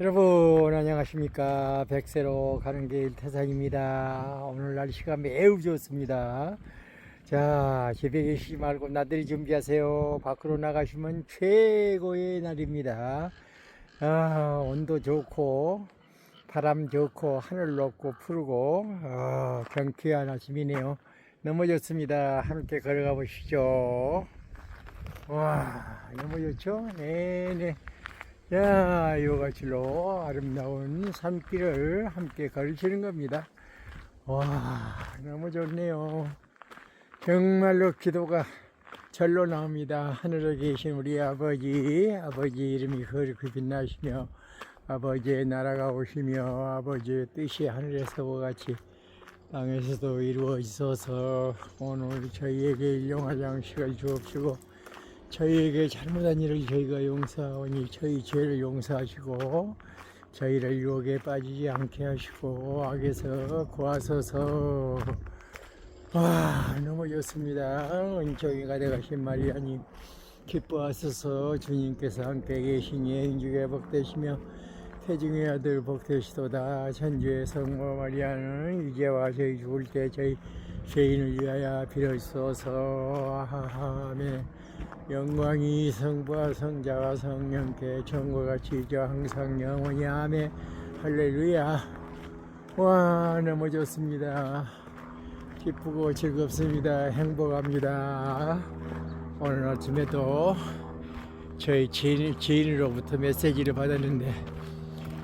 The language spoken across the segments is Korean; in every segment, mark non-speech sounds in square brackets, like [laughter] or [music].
여러분 안녕하십니까? 백세로 가는 길 태상입니다. 오늘 날씨가 매우 좋습니다. 자 집에 계시지 말고 나들이 준비하세요. 밖으로 나가시면 최고의 날입니다. 아, 온도 좋고 바람 좋고 하늘 높고 푸르고 아, 경쾌한 아침이네요. 너무 좋습니다. 함께 걸어가 보시죠. 와 너무 좋죠? 네네 야, 이거같이로 아름다운 산길을 함께 걸으시는 겁니다. 와, 너무 좋네요. 정말로 기도가 절로 나옵니다. 하늘에 계신 우리 아버지, 아버지 이름이 그렇게 빛나시며, 아버지의 나라가 오시며, 아버지의 뜻이 하늘에서와 같이 땅에서도 이루어지소서 오늘 저희에게 일용할 양식을 주옵시고, 저희에게 잘못한 일을 저희가 용서하오니 저희 죄를 용서하시고 저희를 유혹에 빠지지 않게 하시고 악에서 구하소서. 와 너무 좋습니다. 은총이가 되가신 마리아님 기뻐하소서. 주님께서 함께 계시니 행중에 복되시며 태중의 아들 복되시도다. 천주의 성모 마리아는 이제와 저희 죽을 때 저희 죄인을 위하여 빌어주소서. 아멘. 영광이 성부와 성자와 성령께 전과 같이 이제 항상 영원히 아멘. 할렐루야. 와 너무 좋습니다. 기쁘고 즐겁습니다. 행복합니다. 오늘 아침에도 저희 지인, 지인으로부터 메시지를 받았는데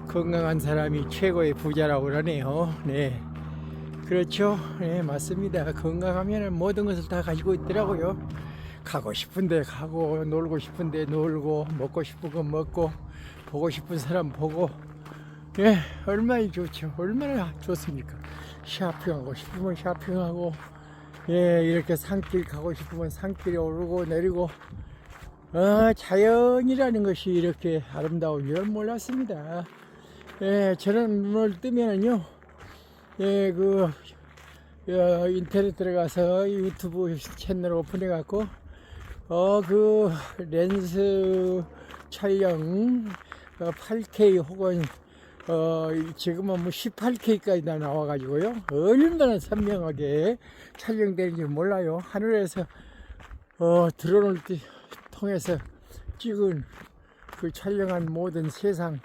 건강한 사람이 최고의 부자라고 그러네요. 네. 그렇죠? 네 맞습니다. 건강하면 모든 것을 다 가지고 있더라고요. 가고 싶은데 가고 놀고 싶은데 놀고 먹고 싶은 거 먹고 보고 싶은 사람 보고. 예 얼마나 좋죠? 얼마나 좋습니까? 쇼핑하고 싶으면 쇼핑하고 예 이렇게 산길 가고 싶으면 산길에 오르고 내리고. 어, 자연이라는 것이 이렇게 아름다운 줄 몰랐습니다 예 저는 눈을 뜨면은요 예 그 어, 인터넷 들어가서 유튜브 채널 오픈해 갖고 어, 그 렌즈 촬영 어, 8K 혹은 어, 지금은 뭐 18K까지 다 나와가지고요. 얼마나 선명하게 촬영되는지 몰라요. 하늘에서 어, 드론을 띠- 통해서 찍은 그 촬영한 모든 세상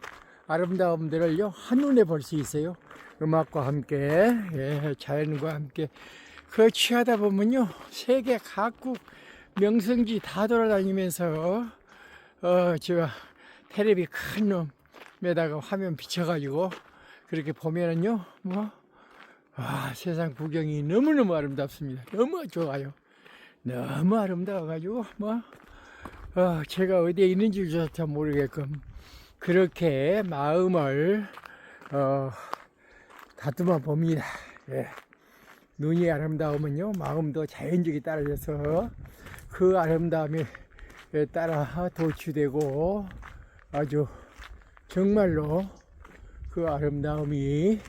아름다움들을요 한눈에 볼 수 있어요. 음악과 함께 예, 자연과 함께 그 취하다 보면요 세계 각국 명성지 다 돌아다니면서 어 제가 테레비 큰 놈에다가 화면 비춰가지고 그렇게 보면은요 뭐 아, 세상 구경이 너무너무 아름답습니다. 너무 좋아요. 너무 아름다워가지고 뭐 어, 제가 어디에 있는지조차 모르게끔 그렇게 마음을 어, 다듬어 봅니다. 예. 눈이 아름다우면요 마음도 자연적이 따라져서 그 아름다움에 따라 도취되고 아주 정말로 그 아름다움이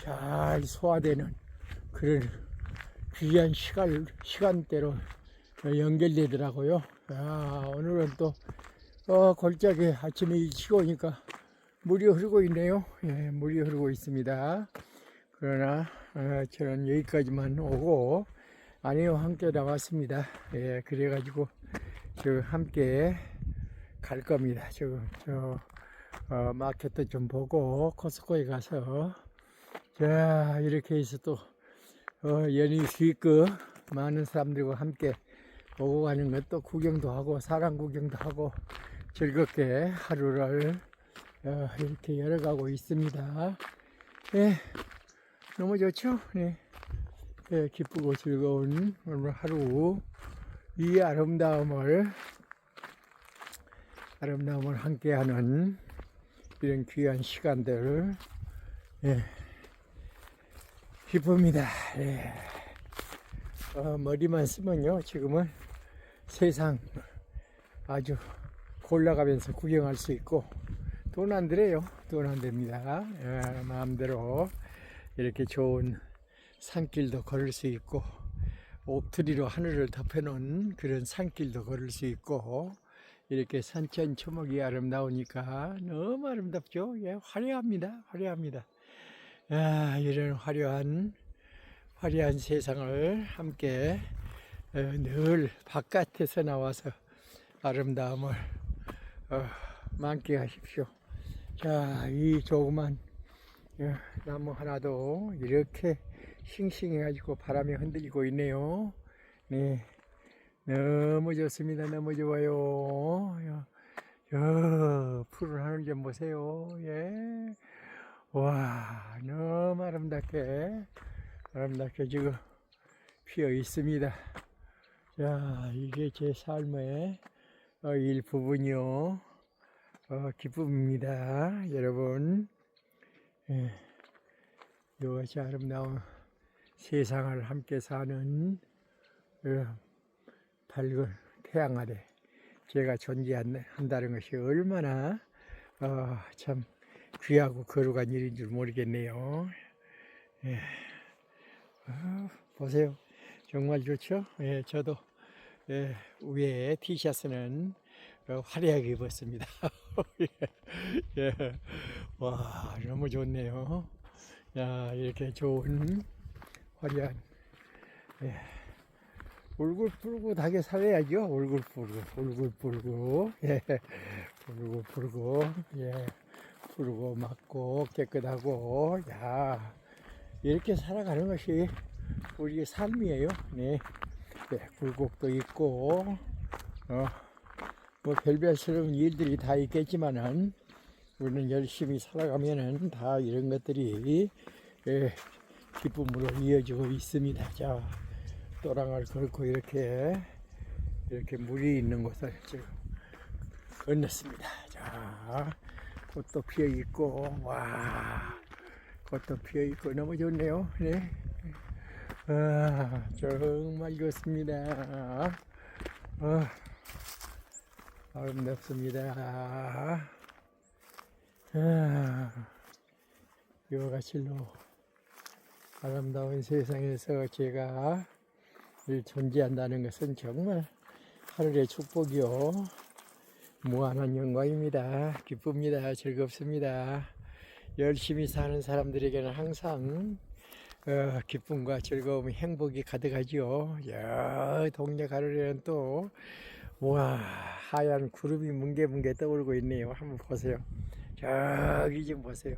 잘 소화되는 그런 귀한 시간, 시간대로 연결되더라고요. 아, 오늘은 또 어, 골짜기 아침에 일찍 오니까 물이 흐르고 있네요. 예, 물이 흐르고 있습니다. 그러나 어, 저는 여기까지만 오고 아내와 함께 나왔습니다. 예, 그래가지고 저 함께 갈 겁니다. 지금 저 어, 마켓도 좀 보고 코스코에 가서 자 이렇게 해서 또 어, 연휴 수익금 많은 사람들과 함께 오고 가는 것도 구경도 하고 사람 구경도 하고 즐겁게 하루를 어, 이렇게 열어가고 있습니다. 예, 너무 좋죠? 네. 예, 기쁘고 즐거운 오늘 하루 이 아름다움을 아름다움을 함께하는 이런 귀한 시간들 예, 기쁩니다. 예. 어, 머리만 쓰면요 지금은 세상 아주 골라가면서 구경할 수 있고 돈 안 들어요 돈 안 됩니다 예, 마음대로 이렇게 좋은 산길도 걸을 수 있고 옥트리로 하늘을 덮여놓은 그런 산길도 걸을 수 있고 이렇게 산천 초목이 아름다우니까 너무 아름답죠. 예, 화려합니다. 화려합니다. 아, 이런 화려한 화려한 세상을 함께 어, 늘 바깥에서 나와서 아름다움을 어, 만끽하십시오. 자, 이 조그만 어, 나무 하나도 이렇게 싱싱해가지고 바람에 흔들리고 있네요. 네, 너무 좋습니다. 너무 좋아요. 야, 야, 푸른 하늘 좀 보세요. 예. 와, 너무 아름답게, 아름답게 지금 피어 있습니다. 자, 이게 제 삶의 어, 일부분이요. 어, 기쁨입니다. 여러분. 예, 이것이 아름다운 세상을 함께 사는 어, 밝은 태양 아래 제가 존재한다는 것이 얼마나 어, 참 귀하고 거룩한 일인 줄 모르겠네요. 예. 어, 보세요. 정말 좋죠? 예, 저도 예, 위에 티셔츠는 어, 화려하게 입었습니다. [laughs] 예, 예. 와, 너무 좋네요. 야, 이렇게 좋은 화려한 예. 울긋불긋하게 살아야죠. 울긋불긋, 울긋불긋, 예, 울긋불긋, 예, 푸르고 맑고 깨끗하고, 야, 이렇게 살아가는 것이 우리의 삶이에요. 네, 네 굴곡도 있고, 어, 뭐 별별스러운 일들이 다 있겠지만은 우리는 열심히 살아가면은 다 이런 것들이 예, 기쁨으로 이어지고 있습니다. 자, 또랑을 걸고 이렇게 이렇게 물이 있는 곳을 지금 건넜습니다. 자, 꽃도 피어 있고 와, 꽃도 피어 있고 너무 좋네요. 네. 아, 정말 좋습니다. 아, 아름답습니다. 아, 같이로 아름다운 세상에서 제가 늘 존재한다는 것은 정말 하늘의 축복이요. 무한한 영광입니다. 기쁩니다. 즐겁습니다. 열심히 사는 사람들에게는 항상 어, 기쁨과 즐거움, 행복이 가득하지요. 야, 동네 가르려는 또, 와, 하얀 구름이 뭉게뭉게 떠오르고 있네요. 한번 보세요. 저기 좀 보세요.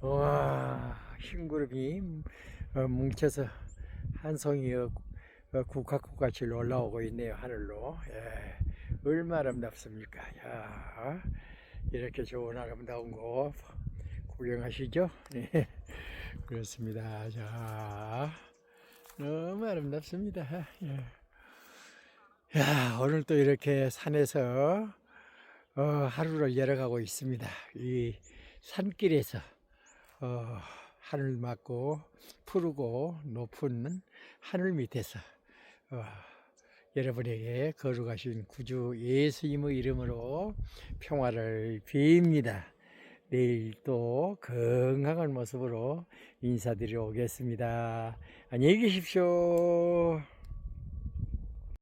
와, 흰 구름이 어, 뭉쳐서 한 송이 어, 국화꽃같이 올라오고 있네요. 하늘로. 예, 얼마나 아름답습니까? 야, 이렇게 좋은 아름다운 곳 구경하시죠? 네. 그렇습니다. 자, 너무 아름답습니다. 예. 야, 오늘 또 이렇게 산에서 어, 하루를 열어가고 있습니다. 이 산길에서 어, 하늘 맞고 푸르고 높은 하늘 밑에서 어, 여러분에게 거룩하신 구주 예수님의 이름으로 평화를 빕니다. 내일 또 건강한 모습으로 인사드려 오겠습니다. 안녕히 계십시오.